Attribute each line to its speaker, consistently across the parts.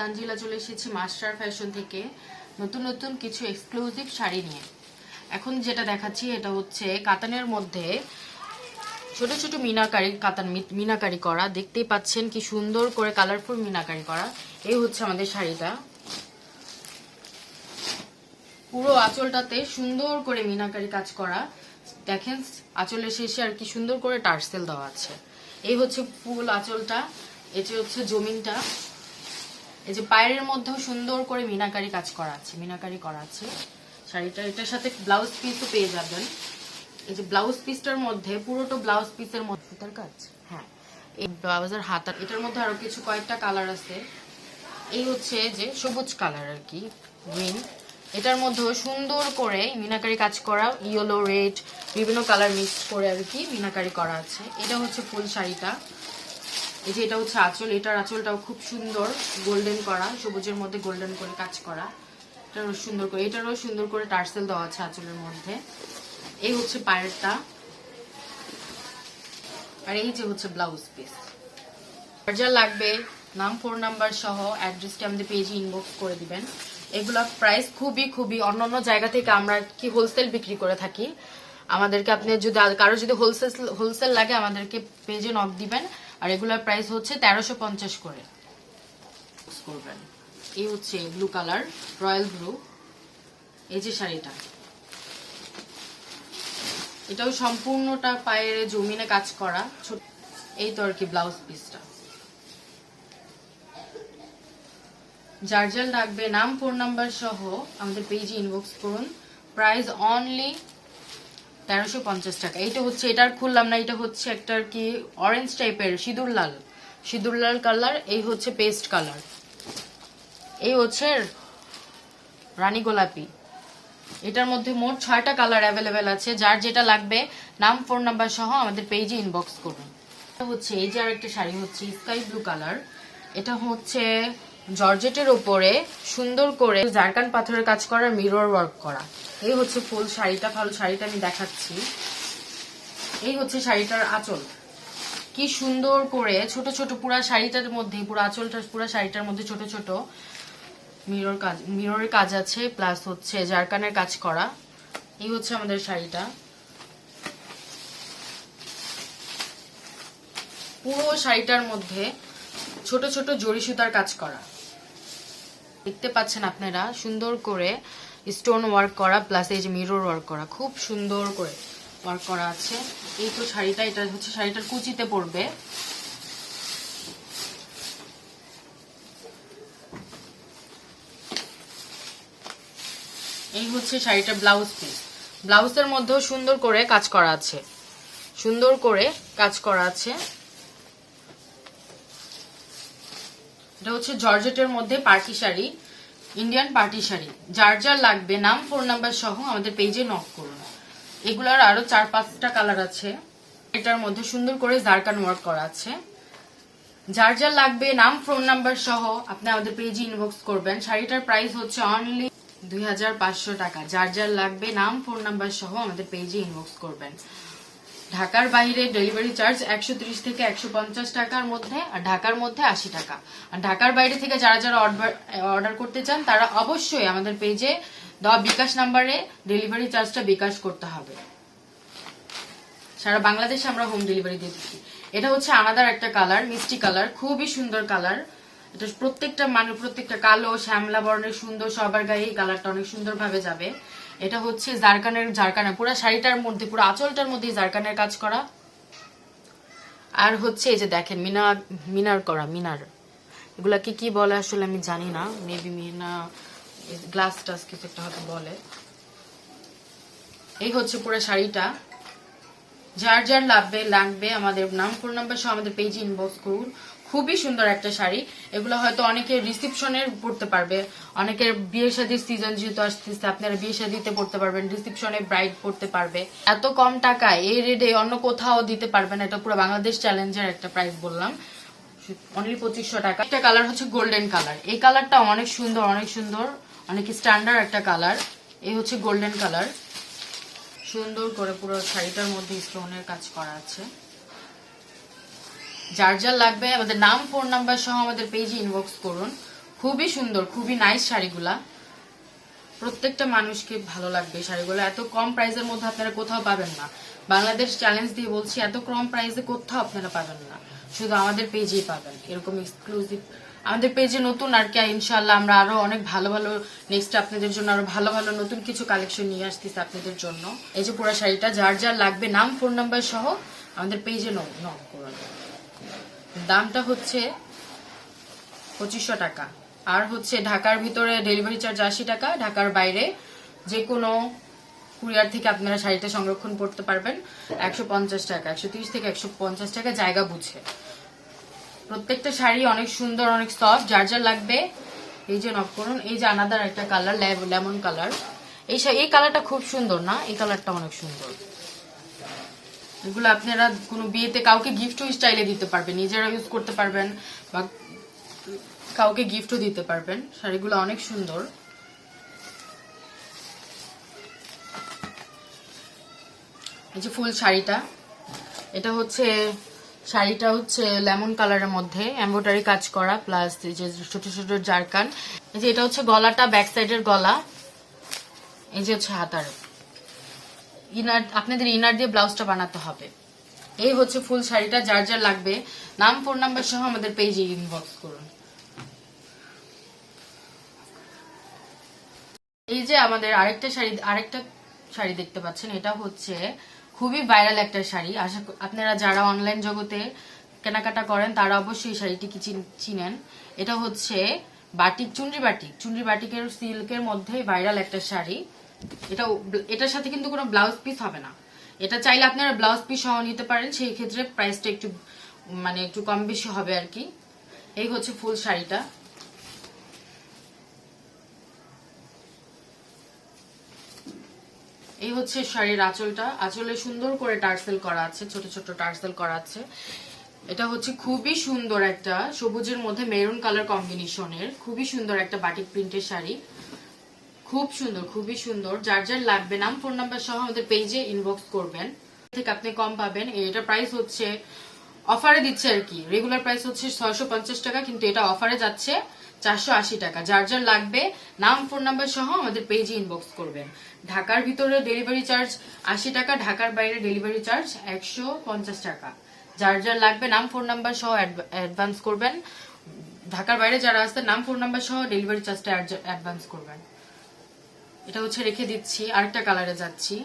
Speaker 1: তানজিলা চলে এসেছি master fashion থেকে নতুন নতুন কিছু এক্সক্লুসিভ শাড়ি নিয়ে। এখন যেটা দেখাচ্ছি, এটা হচ্ছে কাতানের মধ্যে ছোট ছোট মিনাকারি কাতান মিনাকারি করা। দেখতেই পাচ্ছেন কি সুন্দর করে কালারফুল মিনাকারি করা। এই হচ্ছে আমাদের শাড়িটা। পুরো আঁচলটাতে সুন্দর করে মিনাকারি কাজ করা। দেখেন, আঁচলের শেষে আর কি সুন্দর করে টার্সেল দেওয়া আছে। এই হচ্ছে ফুল আঁচলটা, এটা হচ্ছে জমিনটা। এই যে পায়ের মধ্যেও সুন্দর করে মিনাকারি কাজ করা আছে, মিনাকারি করা আছে। শাড়িটা, এটার সাথে ব্লাউজ পিসও পেয়ে যাবেন। এই যে ব্লাউজ পিসটার মধ্যে, পুরোটা ব্লাউজ পিসের মধ্যে সুতার কাজ? হ্যাঁ। এই ব্লাউজের হাতার এটার মধ্যে আরও কিছু কয়েকটা কালার আছে। এই হচ্ছে যে সবুজ কালার আর কি গ্রিন এটার মধ্যেও সুন্দর করে মিনাকারি কাজ করা ইয়েলো রেড বিভিন্ন কালার মিক্স করে আর কি মিনাকারি করা আছে। এটা হচ্ছে ফুল শাড়িটা। এই যে এটা হচ্ছে আঁচল, এটার আঁচলটাও খুব সুন্দর গোল্ডেন করা, সবুজের মধ্যে গোল্ডেন করে কাজ করা। এটারও সুন্দর করে, এটারও সুন্দর করে টার্সেল দেওয়া আছে আঁচলের মধ্যে। এই হচ্ছে পায়েরটা। আর এই যে হচ্ছে ব্লাউজ পিস আর যা লাগবে, নাম ফোন নাম্বার সহ অ্যাড্রেসটি আমাদের পেজে ইনবক্স করে দিবেন। এগুলো প্রাইস খুবই খুবই অন্যান্য জায়গা থেকে আমরা কি হোলসেল বিক্রি করে থাকি। আমাদেরকে আপনি যদি কারও যদি হোলসেল হোলসেল লাগে, আমাদেরকে পেজে নক দিবেন। আর এগুলোর প্রাইস হচ্ছে তেরোশো পঞ্চাশ করে। করবেন। এই হচ্ছে ব্লু কালার রয়্যাল ব্লু এই যে শাড়িটা। এটাও সম্পূর্ণটা পায়ের জমিনে কাজ করা। ছোট এই তো আর কি ব্লাউজ পিসটা যার লাগবে, নাম ফোন নাম্বার সহ আমাদের পেজে ইনবক্স করুন। প্রাইস অনলি তেরোশো পঞ্চাশ টাকা। এইটা হচ্ছে, এটার খুললাম না, এটা হচ্ছে একটা আর কি অরেঞ্জ টাইপের সিঁদুর লাল। সিঁদুর লাল কালার এই হচ্ছে পেস্ট কালার এই হচ্ছে রানী গোলাপি। এটার মধ্যে মোট ছয়টা কালার অ্যাভেলেবেল আছে। যার যেটা লাগবে, নাম ফোন নাম্বার সহ আমাদের পেজে ইনবক্স করুন। এটা হচ্ছে, এই যে আরেকটা শাড়ি হচ্ছে স্কাই ব্লু কালার এটা হচ্ছে জর্জেটের উপরে সুন্দর করে জারকান পাথরের কাজ করা মিরর ওয়ার্ক করা। এই হচ্ছে ফুল শাড়িটা ভালো শাড়িটা আমি দেখাচ্ছি। এই হচ্ছে শাড়িটার আঁচল। কি সুন্দর করে ছোট ছোট পুরা শাড়িটার মধ্যে, পুরো আঁচলটা, পুরো শাড়িটার মধ্যে ছোট ছোট মিরর কাজ মিররের কাজ আছে প্লাস হচ্ছে জারকানের কাজ করা। এই হচ্ছে আমাদের শাড়িটা। পুরো শাড়িটার মধ্যে ছোট ছোট জড়ি সুতার কাজ করা। দেখতে পাচ্ছেন আপনারা, সুন্দর করে স্টোন ওয়ার্ক করা প্লাস এই যে মিরর ওয়ার্ক করা, খুব সুন্দর করে ওয়ার্ক করা আছে। এই তো শাড়িটা, এটা হচ্ছে শাড়িটার কুচিতে পড়বে এই হচ্ছে শাড়িটার ব্লাউজ পিস ব্লাউজের মধ্যেও সুন্দর করে কাজ করা আছে। সুন্দর করে কাজ করা আছে। এটা হচ্ছে জর্জেটের মধ্যে party sari Indian party sari. যার যার লাগবে, নাম ফোন নাম্বার সহ আমাদের পেজে নক করুন। এগুলার আরও চার, পাঁচটা কালার আছে। এটার মধ্যে সুন্দর করে জারকান ওয়ার্ক করা আছে। যার যার লাগবে, নাম ফোন নাম্বার সহ আপনি আমাদের পেজে ইনবক্স করবেন। শাড়িটার প্রাইস হচ্ছে অনলি দুই হাজার পাঁচশো টাকা। যার যার লাগবে, নাম ফোন নাম্বার সহ আমাদের পেজে ইনবক্স করবেন। ঢাকার বাইরে ডেলিভারি চার্জ একশো থেকে একশো পঞ্চাশ টাকার মধ্যে আর ঢাকার মধ্যে আশি টাকা। আর ঢাকার বাইরে থেকে যারা যারা অর্ডার করতে চান, তারা অবশ্যই আমাদের পেজে দেওয়া বিকাশ নাম্বারে ডেলিভারি চার্জটা বিকাশ করতে হবে। সারা বাংলাদেশে আমরা হোম ডেলিভারি দিয়ে থাকি এটা হচ্ছে আনাদার একটা কালার, মিষ্টি কালার, খুবই সুন্দর কালার। এটা প্রত্যেকটা মানে প্রত্যেকটা কালো, শ্যামলা বর্ণের সুন্দর, সবার গায়ে এই কালারটা অনেক সুন্দর ভাবে যাবে। এটা হচ্ছে জারকানের জারকানা, পুরো শাড়িটার মধ্যে, পুরো আঁচলটার মধ্যে জারকানের কাজ করা। আর হচ্ছে এই যে দেখেন, মিনা, মিনার করা, মিনার। এগুলাকে কি বলে আসলে আমি জানি না মেবি মিনা গ্লাস টাস কিছু একটা হয়তো বলে। এই হচ্ছে পুরো শাড়িটা। যার যার লাগবে লাগবে, আমাদের নাম ফোন নাম্বার সহ আমাদের পেজে ইনবক্স করুন। খুবই সুন্দর একটা শাড়ি। এগুলো হয়তো অনেকে রিসিপশনের পড়তে পারবে। অনেকের বিয়ে শাদির সিজন যেহেতু আসতেছে, আপনারা বিয়ে শাদিতে পড়তে পারবেন রিসিপশনে ব্রাইড পড়তে পারবে। এত কম টাকায় এই রেটে অন্য কোথাও দিতে পারবেন এটা পুরো বাংলাদেশ চ্যালেঞ্জের একটা প্রাইস বললাম। অনলি পঁচিশশো টাকা। একটা কালার হচ্ছে গোল্ডেন কালার এই কালারটা অনেক সুন্দর অনেক সুন্দর, অনেক স্ট্যান্ডার্ড একটা কালার এই হচ্ছে গোল্ডেন কালার সুন্দর করে পুরো শাড়িটার মধ্যে স্টোনের কাজ করা আছে। যার যার লাগবে, আমাদের নাম ফোন নাম্বার সহ আমাদের পেজে ইনবক্স করুন। খুবই সুন্দর, খুবই নাইস শাড়িগুলা। প্রত্যেকটা মানুষকে ভালো লাগবে শাড়িগুলো। এত কম প্রাইসের মধ্যে আপনারা কোথাও পাবেন না। বাংলাদেশ চ্যালেঞ্জ দিয়ে বলছি, এত কম প্রাইসে কোথাও আপনারা পাবেন না। শুধু আমাদের পেজেই পাবেন, এরকম এক্সক্লুসিভ আমাদের পেজে নতুন আর কি ইনশাল্লাহ আমরা আরও অনেক ভালো ভালো নেক্সট আপনাদের জন্য আরও ভালো ভালো নতুন কিছু কালেকশন নিয়ে আসতেছি আপনাদের জন্য। এই যে পুরো শাড়িটা, যার যার লাগবে, নাম ফোন নাম্বার সহ আমাদের পেজে নক করুন দামটা হচ্ছে পঁচিশশো টাকা। আর হচ্ছে ঢাকার ভিতরে ডেলিভারি চার্জ আশি টাকা, ঢাকার বাইরে যে কোনো কুরিয়ার থেকে আপনারা শাড়িটা সংরক্ষণ করতে পারবেন একশো পঞ্চাশ টাকা, একশো তিরিশ থেকে একশো পঞ্চাশ টাকা জায়গা বুঝে। প্রত্যেকটা শাড়ি অনেক সুন্দর, অনেক সফট যার যার লাগবে। এই যে নক করুন, এই যে আনাদার একটা কালার লেমন কালার এই এই কালারটা খুব সুন্দর না? এই কালারটা অনেক সুন্দর। এগুলো আপনারা কোনো বিয়েতে কাউকে গিফট স্টাইলে দিতে পারবেন নিজেরা ইউজ করতে পারবেন বা কাউকে গিফটও দিতে পারবেন। শাড়িগুলো অনেক সুন্দর। এই যে ফুল শাড়িটা, এটা হচ্ছে, শাড়িটা হচ্ছে লেমন কালারের মধ্যে এমব্রয়ডারি কাজ করা প্লাস এই যে ছোট ছোট জারকান। এই যে এটা হচ্ছে গলাটা ব্যাক সাইডের গলা। এই যে হচ্ছে হাতার। ইনার আপনাদের ইনার দিয়ে ব্লাউজটা বানাতে হবে। এই হচ্ছে ফুল শাড়িটা, যার যার লাগবে। নাম ফোন নাম্বার সহ আমাদের পেজে ইনবক্স করুন। এই যে আমাদের আরেকটা শাড়ি আরেকটা শাড়ি দেখতে পাচ্ছেন, এটা হচ্ছে খুবই ভাইরাল একটা শাড়ি। আশা আপনারা যারা অনলাইন জগতে কেনাকাটা করেন, তারা অবশ্যই এই শাড়িটিকে চিন- চিনেন। এটা হচ্ছে বাটিক, চুনরি বাটিক। চুনরি বাটিকের সিল্কের মধ্যে ভাইরাল একটা শাড়ি। এটা এটার সাথে কিন্তু কোনো ব্লাউজ পিস হবে না। এটা চাইলে আপনারা ব্লাউজ পিস সহ নিতে পারেন, সেই ক্ষেত্রে প্রাইসটা একটু মানে একটু কম বেশি হবে আর কি। এই হচ্ছে ফুল শাড়িটা। এই হচ্ছে শাড়ির আঁচলটা। আঁচলে সুন্দর করে টার্সেল করা আছে, ছোট ছোট টার্সেল করা আছে। এটা হচ্ছে খুবই সুন্দর একটা সবুজের মধ্যে মেরুন কালার কম্বিনেশনের খুবই সুন্দর একটা বাটিক প্রিন্টের শাড়ি। খুব সুন্দর, খুবই সুন্দর। যার যার লাগবে নাম ফোন নাম্বার সহ আমাদের পেজে ইনবক্স করবেন। থেকে আপনি কম পাবেন। এটা প্রাইস হচ্ছে অফারে দিচ্ছে আর কি। রেগুলার প্রাইস হচ্ছে ছয়শো পঞ্চাশ টাকা, কিন্তু এটা অফারে যাচ্ছে চারশো আশি টাকা। যার যার লাগবে, নাম ফোন নাম্বার সহ আমাদের পেজে ইনবক্স করবেন। ঢাকার ভিতরে ডেলিভারি চার্জ আশি টাকা, ঢাকার বাইরে ডেলিভারি চার্জ একশো পঞ্চাশ টাকা। যার যার লাগবে, নাম ফোন নাম্বার সহ অ্যাডভান্স করবেন। ঢাকার বাইরে যারা আসতে নাম ফোন নাম্বার সহ ডেলিভারি চার্জটা অ্যাডভান্স করবেন। এটা হচ্ছে রেখে দিচ্ছি, আরেকটা কালারে যাচ্ছি।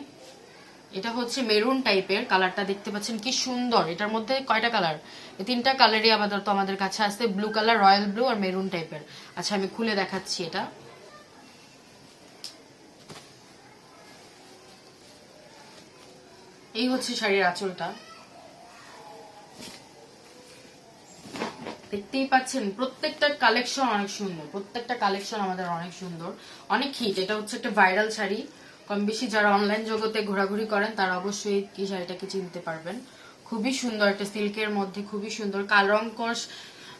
Speaker 1: এটা হচ্ছে মেরুন টাইপের কালারটা দেখতে পাচ্ছেন কি সুন্দর। এটার মধ্যে কয়টা কালার এই তিনটা কালারই আপাতত আমাদের কাছে আছে ব্লু কালার রয়্যাল ব্লু আর মেরুন টাইপের আচ্ছা আমি খুলে দেখাচ্ছি এটা। এই হচ্ছে শাড়ির আঁচলটা। দেখতেই পাচ্ছেন প্রত্যেকটা কালেকশন অনেক সুন্দর প্রত্যেকটা কালেকশন আমাদের অনেক সুন্দর অনেক হিট এটা হচ্ছে একটা ভাইরাল শাড়ি। কম বেশি যারা অনলাইন জগতে ঘোরাঘুরি করেন তারা অবশ্যই এই শাড়িটাকে চিনতে পারবেন। খুবই সুন্দর একটা সিল্কের মধ্যে খুবই সুন্দর। কাল রং কষ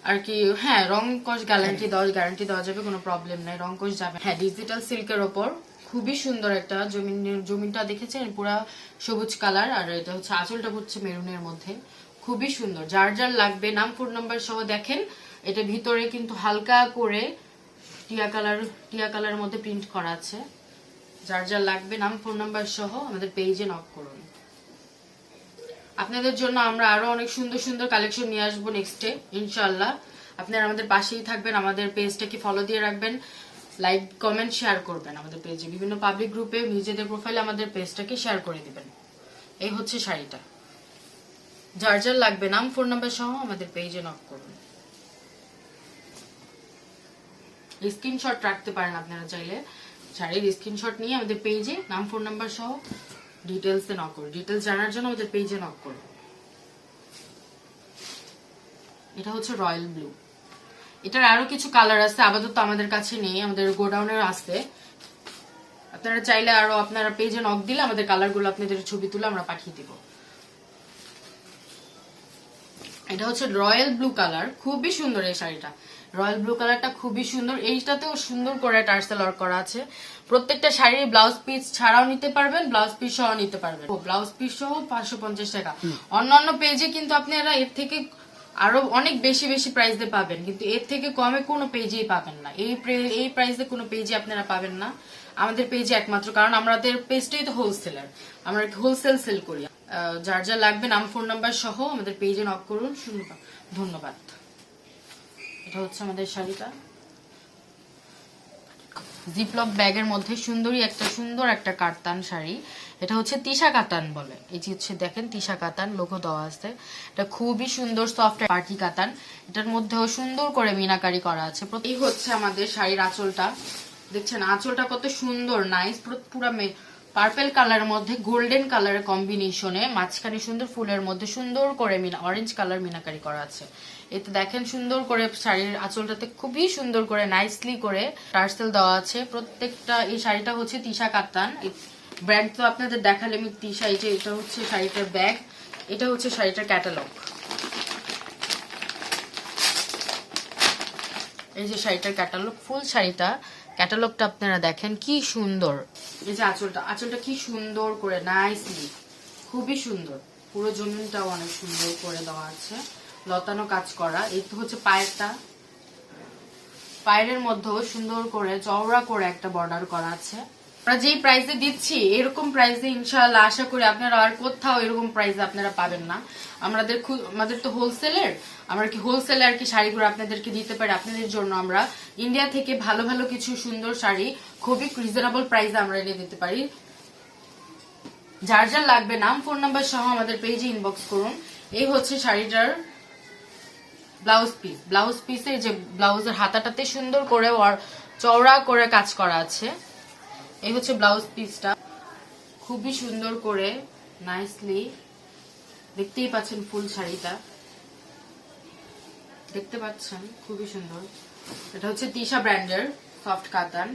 Speaker 1: আর কি হ্যাঁ রং কষ গ্যারান্টি দেওয়া গ্যারান্টি দেওয়া যাবে কোনো প্রবলেম নাই রং কষ যাবে। হ্যাঁ ডিজিটাল সিল্কের ওপর খুবই সুন্দর একটা জমিন জমিনটা দেখেছেন? পুরা সবুজ কালার আর এটা হচ্ছে আঁচলটা হচ্ছে মেরুনের মধ্যে। খুবই সুন্দর। যার যার লাগবে, নাম ফোন নাম্বার সহ দেখেন। এটা ভিতরে কিন্তু হালকা করে টিয়া কালার টিয়া কালার মধ্যে প্রিন্ট করা আছে। যার যার লাগবে, নাম ফোন নাম্বার সহ আমাদের পেজে নক করুন। আপনাদের জন্য আমরা আরও অনেক সুন্দর সুন্দর কালেকশন নিয়ে আসব নেক্সট নেক্সটে ইনশাল্লাহ আপনারা আমাদের পাশেই থাকবেন, আমাদের পেজটাকে ফলো দিয়ে রাখবেন। লাইক কমেন্ট শেয়ার করবেন আমাদের পেজে বিভিন্ন পাবলিক গ্রুপে নিজেদের প্রোফাইলে আমাদের পেজটাকে শেয়ার করে দিবেন। এই হচ্ছে শাড়িটা। যার যার লাগবে, নাম, ফোন নাম্বার সহ আমাদের পেজে নক করুন। স্ক্রিনশট রাখতে পারেন আপনারা চাইলে। শাড়ির স্ক্রিনশট নিয়ে আমাদের পেজে নাম, ফোন নাম্বার সহ ডিটেলসে নক করুন। ডিটেলস জানার জন্য আমাদের পেজে নক করুন। এটা হচ্ছে রয়্যাল ব্লু এটার আরও কিছু কালার আছে, আপাতত আমাদের কাছে নেই, আমাদের গোডাউনের আছে। আপনারা চাইলে আরও আপনারা পেজে নক দিলে আমাদের কালারগুলো আপনাদের ছবি তুলে আমরা পাঠিয়ে দিব। এটা হচ্ছে রয়্যাল ব্লু কালার খুবই সুন্দর এই শাড়িটা। রয়্যাল ব্লু কালারটা খুবই সুন্দর এইটাতেও সুন্দর করে টার্সেল ওয়ার্ক করা আছে। প্রত্যেকটা শাড়ির ব্লাউজ পিস ছাড়াও নিতে পারবেন ব্লাউজ পিস সহ নিতে পারবেন। ব্লাউজ পিস সহ পাঁচশো পঞ্চাশ টাকা। অন্যান্য পেজে কিন্তু আপনারা এর থেকে আরও অনেক বেশি বেশি প্রাইসে পাবেন কিন্তু এর থেকে কমে কোনো পেজেই পাবেন না। এই এই প্রাইসে কোনো পেজে আপনারা পাবেন না। আমাদের পেজে একমাত্র কারণ আমাদের পেজটাই তো হোলসেলার আমরা হোলসেল সেল করি। যার যা লাগবে নাম ফোন নাম্বার সহ আমাদের পেজে নক করুন। ধন্যবাদ। এটা হচ্ছে আমাদের শাড়িটা। জিপলক ব্যাগের মধ্যে সুন্দরী একটা সুন্দর একটা কাতান শাড়ি। এটা হচ্ছে তিশা কাতান বলে। এই যে হচ্ছে দেখেন, তিশা কাতান লোগো দেওয়া আছে। এটা খুবই সুন্দর সফট পার্টি কাতান। এটার মধ্যেও সুন্দর করে মিনাকারি করা আছে। এই হচ্ছে আমাদের শাড়ির আঁচলটা। দেখছেন, আঁচলটা কত সুন্দর নাইস পুরো পার্পেল কালারের মধ্যে গোল্ডেন কালারের কম্বিনেশনে মাঝখানে সুন্দর ফুলের মধ্যে সুন্দর করে মিনা অরেঞ্জ কালার মিনাকারি করা আছে। এতে দেখেন সুন্দর করে শাড়ির আঁচলটাতে খুবই সুন্দর করে নাইসলি করে টার্সেল দেওয়া আছে। প্রত্যেকটা এই শাড়িটা হচ্ছে তিশা কাতান ব্র্যান্ড তো আপনাদের দেখালে আমি তিশা, এই যে এটা হচ্ছে শাড়িটার ব্যাগ এটা হচ্ছে শাড়িটার ক্যাটালগ এই যে শাড়িটার ক্যাটালগ ফুল শাড়িটা। ক্যাটালগটা আপনারা দেখেন, কি সুন্দর। এই যে আঁচলটা আঁচলটা কি সুন্দর করে নাইসলি খুবই সুন্দর। পুরো জমিনটাও অনেক সুন্দর করে দেওয়া আছে। লতানো কাজ করা। এই তো হচ্ছে পায়েরটা। পায়ের মধ্যেও সুন্দর করে, চওড়া করে একটা বর্ডার করা আছে। আমরা যেই প্রাইসে দিচ্ছি, এরকম প্রাইসে ইনশাআল্লাহ আশা করি আপনারা আর কোথাও এরকম প্রাইসে আপনারা পাবেন না। আমাদের আমাদের তো হোলসেলের আমরা কি হোলসেলে আর কি শাড়িগুলো আপনাদেরকে দিতে পারি? আপনাদের জন্য আমরা ইন্ডিয়া থেকে ভালো ভালো কিছু সুন্দর শাড়ি, খুবই রিজনেবল প্রাইসে আমরা এনে দিতে পারি। যার যার লাগবে নাম ফোন নাম্বার সহ আমাদের পেজে ইনবক্স করুন। এই হচ্ছে শাড়িটার ব্লাউজ পিস ব্লাউজ পিসের যে ব্লাউজের হাতাটাতে সুন্দর করে চওড়া করে কাজ করা আছে। এই হচ্ছে ব্লাউজ পিসটা। খুবই সুন্দর করে নাইসলি দেখতেই পাচ্ছেন ফুল শাড়িটা। দেখতে পাচ্ছেন, খুবই সুন্দর। এটা হচ্ছে তিশা ব্র্যান্ডের সফট কাতান।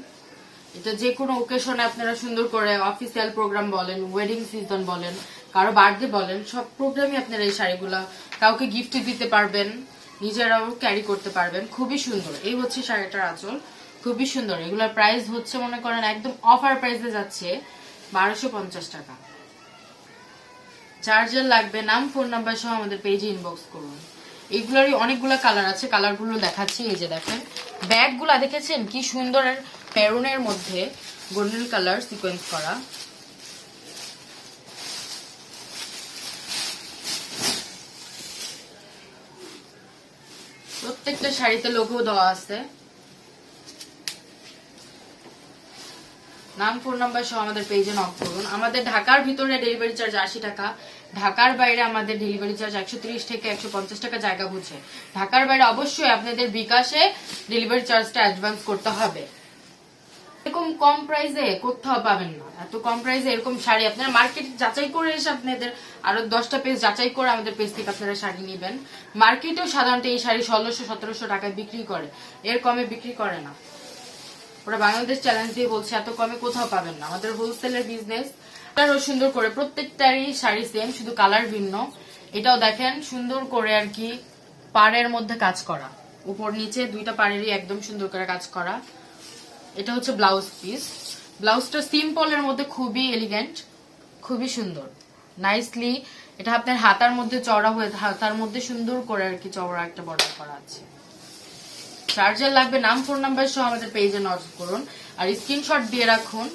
Speaker 1: এটা যে কোনো ওকেশনে আপনারা সুন্দর করে অফিসিয়াল প্রোগ্রাম বলেন ওয়েডিং সিজন বলেন, কারও বার্থডে বলেন, সব প্রোগ্রামই আপনারা এই শাড়িগুলো কাউকে গিফট দিতে পারবেন, নিজেরাও ক্যারি করতে পারবেন। খুবই সুন্দর। এই হচ্ছে শাড়িটার আঁচল। খুবই সুন্দর। এগুলোর প্রাইস হচ্ছে মনে করেন একদম অফার প্রাইসে যাচ্ছে বারোশো পঞ্চাশ টাকা। চার্জার লাগবে নাম ফোন নাম্বার সহ আমাদের পেজে ইনবক্স করুন। এগুলোরই অনেকগুলো কালার আছে কালারগুলো দেখাচ্ছি, এই যে দেখেন। ব্যাগগুলা দেখেছেন? কি সুন্দর মেরুনের মধ্যে গোল্ডেন কালার সিকোয়েন্স করা। প্রত্যেকটা শাড়িতে লোগো দেওয়া আছে। নাম, ফোন নাম্বার সহ আমাদের পেজে নক করুন। আমাদের ঢাকার ভিতরে ডেলিভারি চার্জ আশি টাকা, ঢাকার বাইরে আমাদের ডেলিভারি চার্জ একশো ত্রিশ থেকে একশো পঞ্চাশ টাকা জায়গা বুঝে। ঢাকার বাইরে অবশ্যই আপনাদের বিকাশে ডেলিভারি চার্জটা অ্যাডভান্স করতে হবে। এরকম কম প্রাইসে কোথাও পাবেন না। এত কম প্রাইসে এরকম শাড়ি আপনারা মার্কেট যাচাই করে এসে আপনাদের আরও দশটা পেজ যাচাই করে আমাদের পেজ থেকে আপনারা শাড়ি নেবেন। মার্কেটেও সাধারণত এই শাড়ি ষোলোশো, সতেরোশো টাকায় বিক্রি করে। এর কমে বিক্রি করে না। ওরা বাংলাদেশ চ্যালেঞ্জ দিয়ে বলছে, এত কমে কোথাও পাবেন না। আমাদের হোলসেলের বিজনেস আরও সুন্দর করে প্রত্যেকটারই শাড়ি সেম শুধু কালার ভিন্ন। এটাও দেখেন, সুন্দর করে আর কি পাড়ের মধ্যে কাজ করা। উপর নিচে দুইটা পাড়েরই একদম সুন্দর করে কাজ করা। এটা হচ্ছে ব্লাউজ পিস ব্লাউজটা সিম্পলের মধ্যে খুবই এলিগেন্ট খুবই সুন্দর। নাইসলি এটা আপনার হাতার মধ্যে চওড়া হয়ে, হাতার মধ্যে সুন্দর করে আর কি চওড়া একটা বর্ডার করা আছে। চার্জার লাগবে নাম ফোন নাম্বার সহ আমাদের পেজে নজর করুন। আর স্ক্রিনশট দিয়ে রাখুন।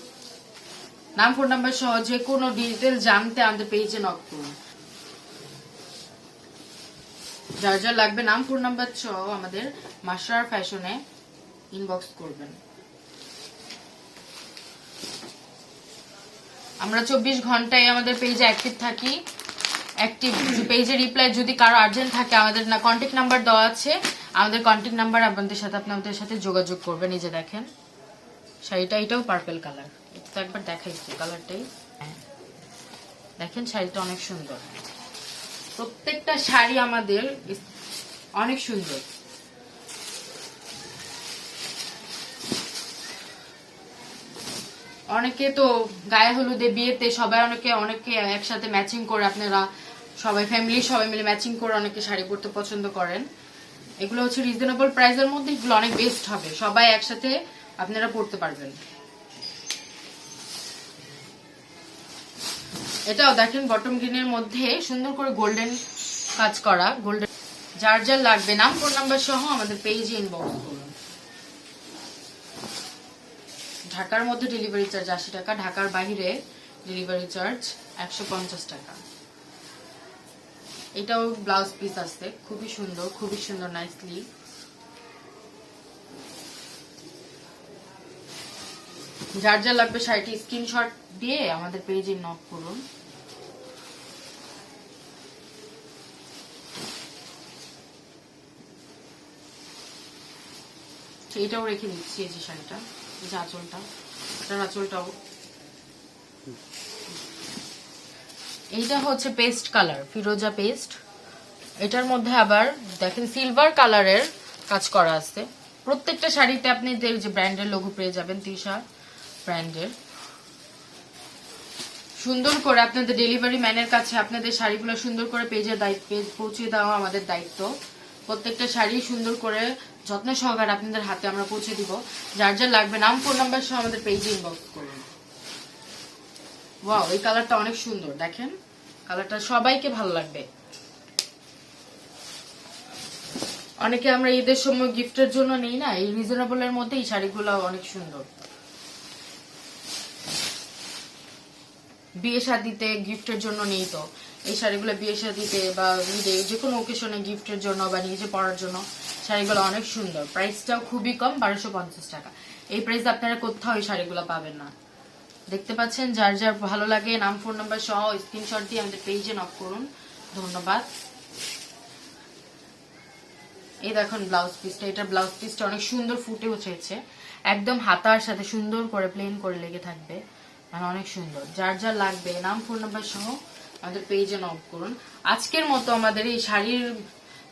Speaker 1: নাম ফোন নাম্বার সহ যে কোনো ডিটেল জানতে আমাদের পেজে নক করুন। যার যার লাগবে নাম ফোন নাম্বার সহ আমাদের মাস্টার ফ্যাশনে ইনবক্স করবেন। আমরা চব্বিশ ঘন্টায় আমাদের পেজে অ্যাক্টিভ থাকি। অ্যাক্টিভ পেজে রিপ্লাই যদি কারও আর্জেন্ট থাকে, আমাদের না কন্ট্যাক্ট নাম্বার দেওয়া আছে, আমাদের কন্ট্যাক্ট নাম্বার আপনাদের সাথে আপনাদের সাথে যোগাযোগ করবেন নিজে দেখেন। শাড়িটা এটাও পার্পেল কালার এটা তো একবার দেখাইছি কালারটাই হ্যাঁ। দেখেন শাড়িটা অনেক সুন্দর। প্রত্যেকটা শাড়ি আমাদের অনেক সুন্দর। অনেকে তো গায়ে হলুদে বিয়েতে সবাই অনেকে অনেকে একসাথে ম্যাচিং করে আপনারা সবাই ফ্যামিলি সবাই মিলে ম্যাচিং করে অনেকে শাড়ি পরতে পছন্দ করেন। এগুলো হচ্ছে রিজনেবল প্রাইসের মধ্যে, এগুলো অনেক বেস্ট হবে। সবাই একসাথে আপনারা পড়তে পারবেন। এটাও দেখেন বটম গ্রিনের মধ্যে সুন্দর করে গোল্ডেন কাজ করা। গোল্ডেন যার যার লাগবে, নাম ফোন নাম্বার সহ আমাদের পেজে ইনবক্স করুন। ঢাকার মধ্যে ডেলিভারি চার্জ আশি টাকা, ঢাকার বাইরে ডেলিভারি চার্জ একশো পঞ্চাশ টাকা। এটাও ব্লাউজ পিস আছে, খুবই সুন্দর খুবই সুন্দর নাইসলি যার যা লাগবে শাড়িটি স্ক্রিনশট দিয়ে আমাদের পেজে নক করুন। এটাও রেখে দিচ্ছি এই যে শাড়িটা, এই যে আঁচলটা। আঁচলটাও এইটা হচ্ছে পেস্ট কালার ফিরোজা পেস্ট এটার মধ্যে আবার দেখেন সিলভার কালারের কাজ করা আছে। প্রত্যেকটা শাড়িতে আপনি যে ব্র্যান্ডের লোগো পেয়ে যাবেন তিশা ব্র্যান্ডের সুন্দর করে আপনাদের ডেলিভারি ম্যানের কাছে আপনাদের শাড়িগুলো সুন্দর করে পেজে দায়িত্ব পৌঁছে দেওয়া আমাদের দায়িত্ব। প্রত্যেকটা শাড়ি সুন্দর করে যত্ন সহকারে আপনাদের হাতে আমরা পৌঁছে দিব। যার যার লাগবে, নাম ফোন নাম্বার সহ আমাদের পেজে ইনবক্স করুন। ওয়াও এই কালারটা অনেক সুন্দর, দেখেন। কালারটা সবাইকে ভালো লাগবে। অনেকে আমরা ঈদের সময় গিফটের জন্য নেই না, এই রিজনেবল এর মধ্যে এই শাড়িগুলো অনেক সুন্দর। বিয়ে শাদিতে গিফটের জন্য নেই তো? এই শাড়িগুলো বিয়ে শাদিতে বা ঈদে যে কোনো ওকেশনে গিফটের জন্য বা নিজে পরার জন্য শাড়িগুলো অনেক সুন্দর। প্রাইসটাও খুবই কম, বারোশো টাকা। এই প্রাইস আপনারা কোথাও এই শাড়িগুলো পাবেন না। দেখতে পাচ্ছেন, যার যার ভালো লাগে, নাম ফোন নাম্বার সহ স্ক্রিনশট দিয়ে আমাদের পেজে নক করুন। ধন্যবাদ। এই দেখুন ব্লাউজ পিসটা এটা ব্লাউজ পিসটা অনেক সুন্দর ফুটে উঠেছে। একদম হাতার সাথে সুন্দর করে প্লেন করে লেগে থাকবে। মানে অনেক সুন্দর। যার যার লাগবে, নাম ফোন নাম্বার সহ আমাদের পেজে নক করুন। আজকের মতো আমাদের এই শাড়ির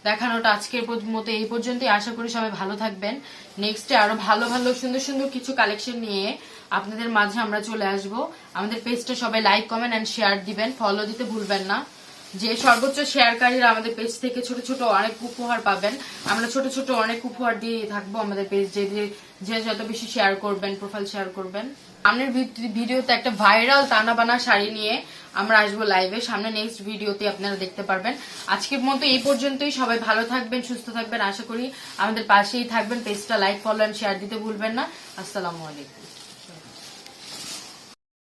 Speaker 1: দেখানোটা আজকের মতো এই পর্যন্তই। আশা করি সবাই ভালো থাকবেন। নেক্সটে আরও ভালো ভালো, সুন্দর সুন্দর কিছু কালেকশন নিয়ে আপনাদের মাঝে আমরা চলে আসব। আমাদের পেজটা সবাই লাইক কমেন্ট এন্ড শেয়ার দিবেন। ফলো দিতে ভুলবেন না। যে সর্বোচ্চ শেয়ারকারীরা আমাদের পেজ থেকে ছোট ছোট অনেক উপহার পাবেন। আমরা ছোট ছোট অনেক উপহার দিয়ে থাকব আমাদের পেজ যে, যে- যত বেশি শেয়ার করবেন প্রোফাইল শেয়ার করবেন। সামনের ভিডিওতে একটা ভাইরাল টানা বানা শাড়ি নিয়ে আমরা আসব লাইভে সামনে নেক্সট ভিডিওতে আপনারা দেখতে পারবেন। আজকের মতো এই পর্যন্তই। সবাই ভালো থাকবেন, সুস্থ থাকবেন। আশা করি আমাদের পাশেই থাকবেন। পেজটা লাইক ফলো অ্যান্ড শেয়ার দিতে ভুলবেন না। আসসালামু আলাইকুম।